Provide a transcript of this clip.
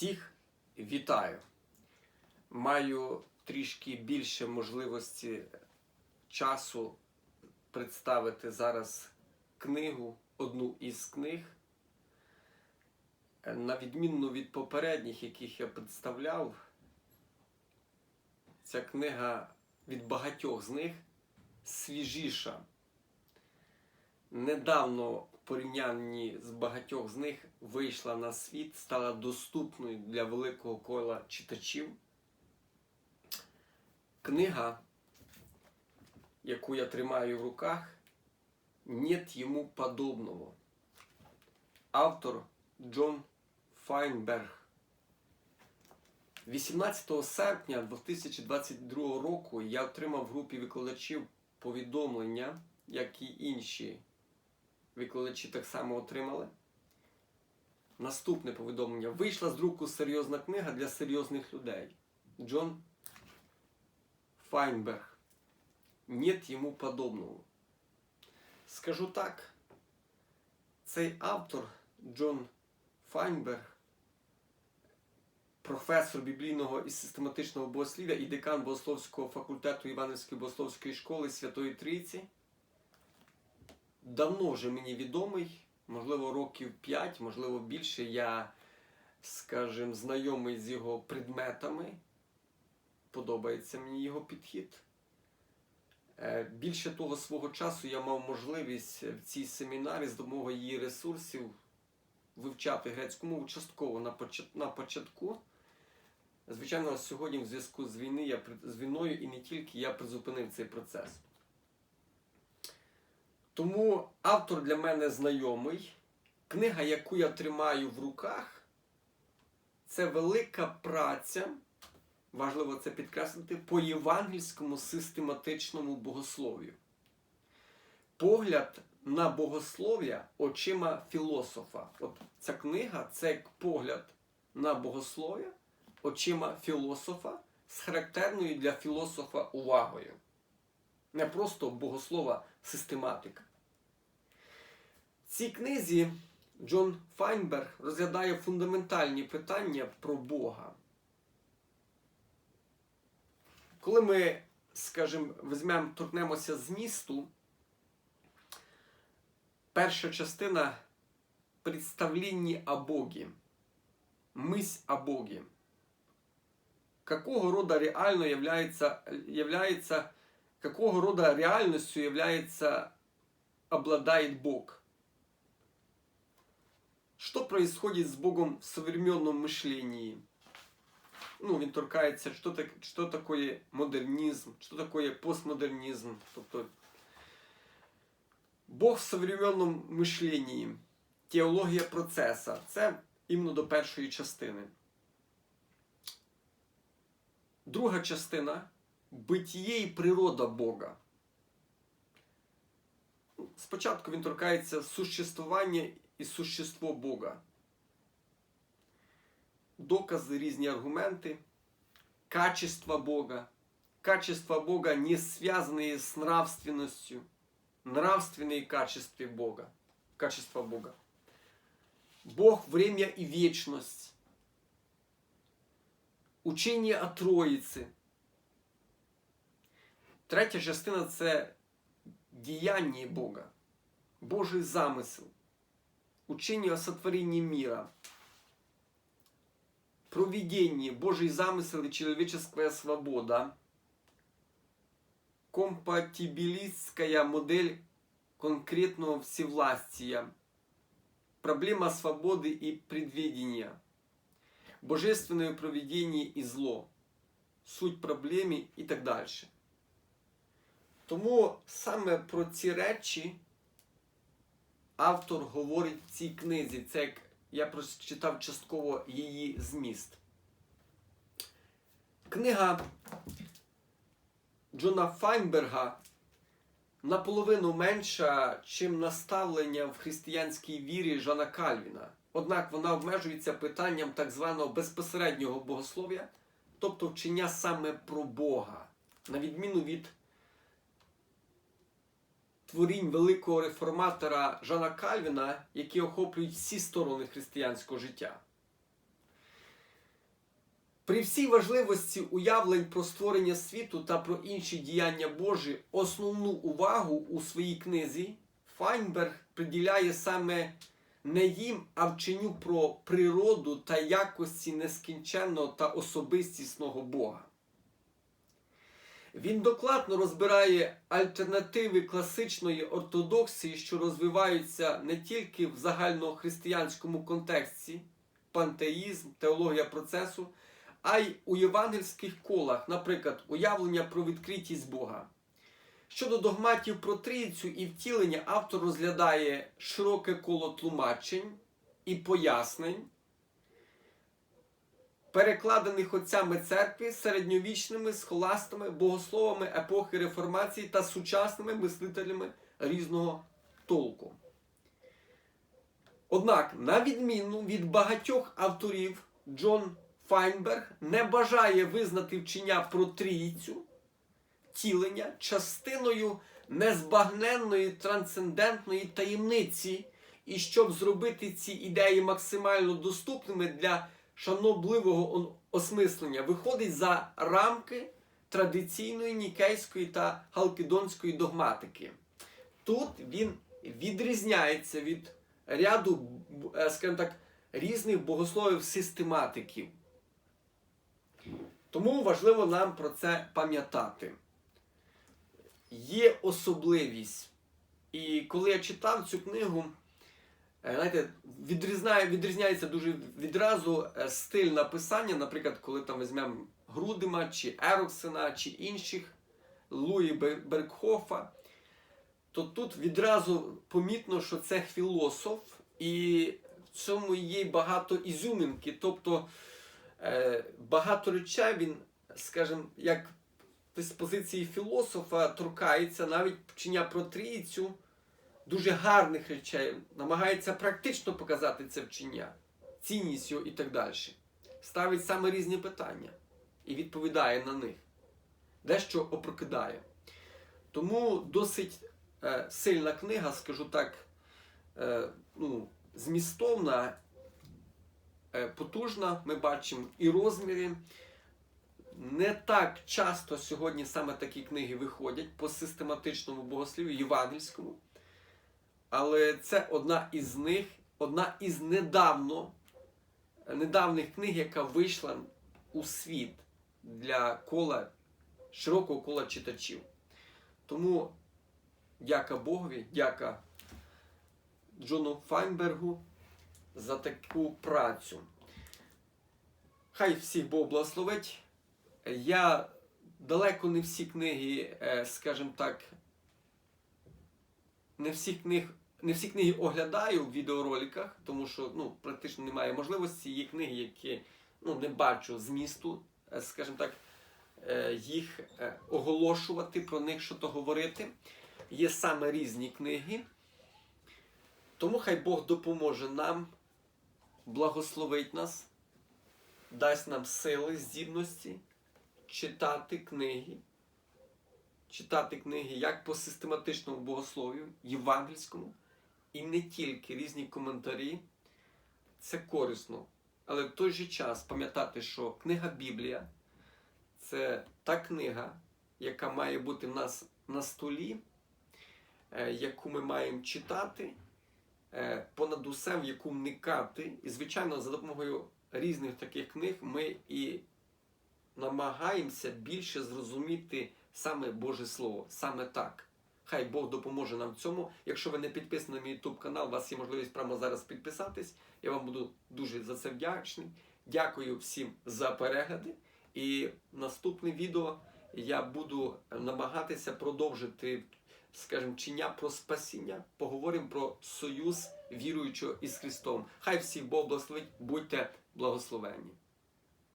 Всіх вітаю! Маю трішки більше можливості часу представити зараз книгу, одну із книг. На відмінно від попередніх, яких я представляв, ця книга від багатьох з них свіжіша. Недавно порівнянні з багатьох з них вийшла на світ, стала доступною для великого кола читачів. Книга, яку я тримаю в руках, «Нет йому подобного. Автор Джон Файнберг. 18 серпня 2022 року я отримав в групі викладачів повідомлення, як і інші викладачі так само отримали. Наступне повідомлення. Вийшла з друку серйозна книга для серйозних людей. Джон Файнберг. Нет йому подобного. Скажу так, цей автор Джон Файнберг, професор біблійного і систематичного богослів'я і декан богословського факультету Іванівської богословської школи Святої Трійці, давно вже мені відомий, можливо, років 5, можливо, більше. Я, скажімо, знайомий з його предметами. Подобається мені його підхід. Е, Більше того, свого часу я мав можливість в цій семінарі з допомогою її ресурсів вивчати грецьку мову частково на почат- на початку. Звичайно, сьогодні в зв'язку з війни я з війною і не тільки я призупинив цей процес. Тому автор для мене знайомий. Книга, яку я тримаю в руках, це велика праця, важливо це підкреслити, по євангельському систематичному богослов'ю. Погляд на богослов'я очима філософа. От ця книга це погляд на богослов'я очима філософа з характерною для філософа увагою. Не просто богослова систематика. Цій книзі Джон Файнберг розглядає фундаментальні питання про Бога. Коли ми, скажімо, візьмемо, торкнемося змісту, перша частина представління о Богі, мысль о Боге. Какого рода реально является, является какого рода реальностью является, обладает Бог? Что происходит с Богом в современном мышлении? Ну, він торкається, що, так, що таке модернізм, що таке постмодернізм. Тобто Бог в современному мишленні, теологія процеса. Це іменно до першої частини. Друга частина битіє і природа Бога. Спочатку він торкається существування і существо Бога. Докази, різні аргументи, качество Бога. Качество Бога не связанные с нравственностью. Нравственные качества Бога. Качество Бога. Бог, время и вечность. Учення о Троїці. Третя частина це діяння Бога, Божий замисел, учення о сотворенні мира, проведение, Божий замысел и человеческая свобода, компатибилистская модель конкретного всевластия, проблема свободы и предвидения, божественное проведение и зло, суть проблеми і так далі. Тому саме про ці речі автор говорить в цій книзі. Це як я прочитав частково її зміст. Книга Джона Файнберга наполовину менша, чим наставлення в християнській вірі Жана Кальвіна. Однак вона обмежується питанням так званого безпосереднього богослов'я, тобто вчення саме про Бога, на відміну від творінь великого реформатора Жана Кальвіна, які охоплюють всі сторони християнського життя. При всій важливості уявлень про створення світу та про інші діяння Божі, основну увагу у своїй книзі Файнберг приділяє саме не їм, а вченню про природу та якості нескінченного та особистісного Бога. Він докладно розбирає альтернативи класичної ортодоксії, що розвиваються не тільки в загальнохристиянському контексті, пантеїзм, теологія процесу, а й у євангельських колах, наприклад, уявлення про відкритість Бога. Щодо догматів про трійцю і втілення, автор розглядає широке коло тлумачень і пояснень, перекладених отцями церкви, середньовічними схоластами, богословами епохи реформації та сучасними мислителями різного толку. Однак, на відміну від багатьох авторів, Джон Файнберг не бажає визнати вчення про трійцю втілення частиною незбагненної трансцендентної таємниці, і щоб зробити ці ідеї максимально доступними для шанобливого осмислення, виходить за рамки традиційної нікейської та халкідонської догматики. Тут він відрізняється від ряду, е, скажімо так, різних богословів систематиків. Тому важливо нам про це пам'ятати. Є особливість. І коли я читав цю книгу, знаєте, відрізняє, відрізняється дуже відразу е, стиль написання, наприклад, коли там візьмемо Грудима, чи Ероксена, чи інших Луї Бергхофа, то тут відразу помітно, що це філософ, і в цьому є багато ізюминки. Тобто е, багато речей він, скажімо, як з позиції філософа торкається навіть вчення про трійцю дуже гарних речей, намагається практично показати це вчення, цінність його і так далі. Ставить саме різні питання і відповідає на них, дещо опрокидає. Тому досить е, сильна книга, скажу так, е, ну, змістовна, е, потужна, ми бачимо і розміри. Не так часто сьогодні саме такі книги виходять по систематичному богослів'ю євангельському. Але це одна із них, одна із недавно, недавніх книг, яка вийшла у світ для кола, широкого кола читачів. Тому дяка Богові, дяка Джону Файнбергу за таку працю. Хай всіх Бог благословить. Я далеко не всі книги, скажімо так, не всі книг, не всі книги оглядаю в відеороликах, тому що ну, практично немає можливості. Є книги, які ну, не бачу змісту, скажімо так, їх оголошувати, про них що то говорити. Є саме різні книги. Тому хай Бог допоможе нам, благословить нас, дасть нам сили, здібності читати книги, читати книги як по систематичному богослов'ю, євангельському, і не тільки різні коментарі. Це корисно. Але в той же час пам'ятати, що книга Біблія це та книга, яка має бути в нас на столі, е, яку ми маємо читати, е, понад усе, в яку вникати. І, звичайно, за допомогою різних таких книг ми і намагаємося більше зрозуміти саме Боже Слово, саме так. Хай Бог допоможе нам в цьому. Якщо ви не підписані на мій YouTube канал, у вас є можливість прямо зараз підписатись. Я вам буду дуже за це вдячний. Дякую всім за перегляди. І наступне відео я буду намагатися продовжити, скажімо, чиня про спасіння. Поговоримо про союз віруючого із Христом. Хай всіх Бог благословить, будьте благословенні.